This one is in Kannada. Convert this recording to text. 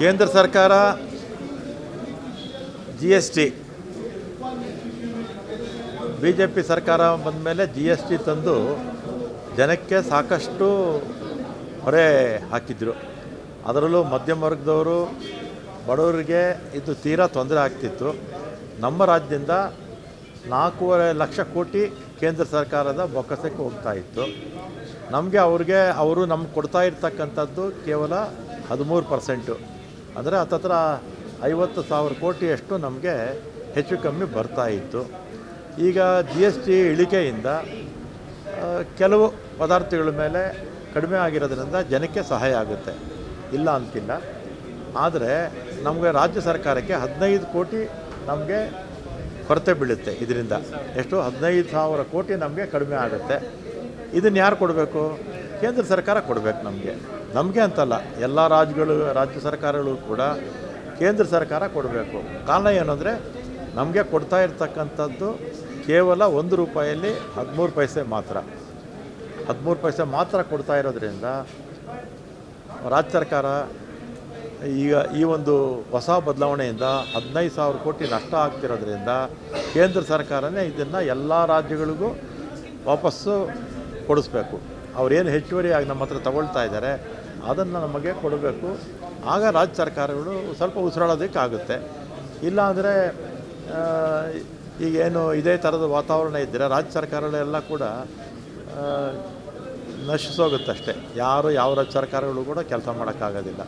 ಕೇಂದ್ರ ಸರ್ಕಾರ G S T B J P ಸರ್ಕಾರ ಬಂದ ಮೇಲೆ ಜಿ ಎಸ್ ಟಿ ತಂದು ಜನಕ್ಕೆ ಸಾಕಷ್ಟು ಹೊರೆ ಹಾಕಿದ್ರು. ಅದರಲ್ಲೂ ಮಧ್ಯಮ ವರ್ಗದವರು, ಬಡವರಿಗೆ ಇದು ತೀರಾ ತೊಂದರೆ ಆಗ್ತಿತ್ತು. ನಮ್ಮ ರಾಜ್ಯದಿಂದ ನಾಲ್ಕೂವರೆ ಲಕ್ಷ ಕೋಟಿ ಕೇಂದ್ರ ಸರ್ಕಾರದ ಬೊಕ್ಕಸಕ್ಕೆ ಹೋಗ್ತಾ ಇತ್ತು. ನಮಗೆ ಅವ್ರಿಗೆ, ಅವರು ನಮ್ಗೆ ಕೊಡ್ತಾ ಇರ್ತಕ್ಕಂಥದ್ದು ಕೇವಲ ಹದಿಮೂರು ಪರ್ಸೆಂಟು. ಅಂದರೆ ಹತ್ತತ್ರ ಐವತ್ತು ಸಾವಿರ ಕೋಟಿಯಷ್ಟು ನಮಗೆ ಹೆಚ್ಚು ಕಮ್ಮಿ ಬರ್ತಾ ಇತ್ತು. ಈಗ ಜಿ ಎಸ್ ಟಿ ಇಳಿಕೆಯಿಂದ ಕೆಲವು ಪದಾರ್ಥಗಳ ಮೇಲೆ ಕಡಿಮೆ ಆಗಿರೋದ್ರಿಂದ ಜನಕ್ಕೆ ಸಹಾಯ ಆಗುತ್ತೆ. ಇಲ್ಲ ಅಂತಿಲ್ಲ. ಆದರೆ ನಮಗೆ ರಾಜ್ಯ ಸರ್ಕಾರಕ್ಕೆ ಹದಿನೈದು ಕೋಟಿ ನಮಗೆ ಕೊರತೆ ಬೀಳುತ್ತೆ ಇದರಿಂದ. ಎಷ್ಟು? ಹದಿನೈದು ಸಾವಿರ ಕೋಟಿ ನಮಗೆ ಕಡಿಮೆ ಆಗುತ್ತೆ. ಇದನ್ನು ಯಾರು ಕೊಡಬೇಕು? ಕೇಂದ್ರ ಸರ್ಕಾರ ಕೊಡಬೇಕು ನಮಗೆ. ನಮಗೆ ಅಂತಲ್ಲ, ಎಲ್ಲ ರಾಜ್ಯಗಳು, ರಾಜ್ಯ ಸರ್ಕಾರಗಳು ಕೂಡ ಕೇಂದ್ರ ಸರ್ಕಾರ ಕೊಡಬೇಕು. ಕಾರಣ ಏನಂದರೆ ನಮಗೆ ಕೊಡ್ತಾ ಇರ್ತಕ್ಕಂಥದ್ದು ಕೇವಲ ಒಂದು ರೂಪಾಯಲ್ಲಿ ಹದಿಮೂರು ಪೈಸೆ ಮಾತ್ರ. ಹದಿಮೂರು ಪೈಸೆ ಮಾತ್ರ ಕೊಡ್ತಾ ಇರೋದ್ರಿಂದ ರಾಜ್ಯ ಸರ್ಕಾರ ಈಗ ಈ ಒಂದು ಹೊಸ ಬದಲಾವಣೆಯಿಂದ ಹದಿನೈದು ಸಾವಿರ ಕೋಟಿ ನಷ್ಟ ಆಗ್ತಿರೋದ್ರಿಂದ ಕೇಂದ್ರ ಸರ್ಕಾರನೇ ಇದನ್ನು ಎಲ್ಲ ರಾಜ್ಯಗಳಿಗೂ ವಾಪಸ್ಸು ಕೊಡಿಸ್ಬೇಕು. ಅವ್ರೇನು ಹೆಚ್ಚುವರಿಯಾಗಿ ನಮ್ಮ ಹತ್ರ ತಗೊಳ್ತಾ ಇದ್ದಾರೆ, ಅದನ್ನು ನಮಗೆ ಕೊಡಬೇಕು. ಆಗ ರಾಜ್ಯ ಸರ್ಕಾರಗಳು ಸ್ವಲ್ಪ ಉಸಿರಾಡೋದಕ್ಕಾಗುತ್ತೆ. ಇಲ್ಲಾಂದರೆ ಈಗೇನು ಇದೇ ಥರದ ವಾತಾವರಣ ಇದ್ದರೆ ರಾಜ್ಯ ಸರ್ಕಾರಗಳೆಲ್ಲ ಕೂಡ ನಶಿಸೋಗುತ್ತಷ್ಟೇ. ಯಾರು ಯಾವ ರಾಜ್ಯ ಸರ್ಕಾರಗಳು ಕೂಡ ಕೆಲಸ ಮಾಡೋಕ್ಕಾಗೋದಿಲ್ಲ.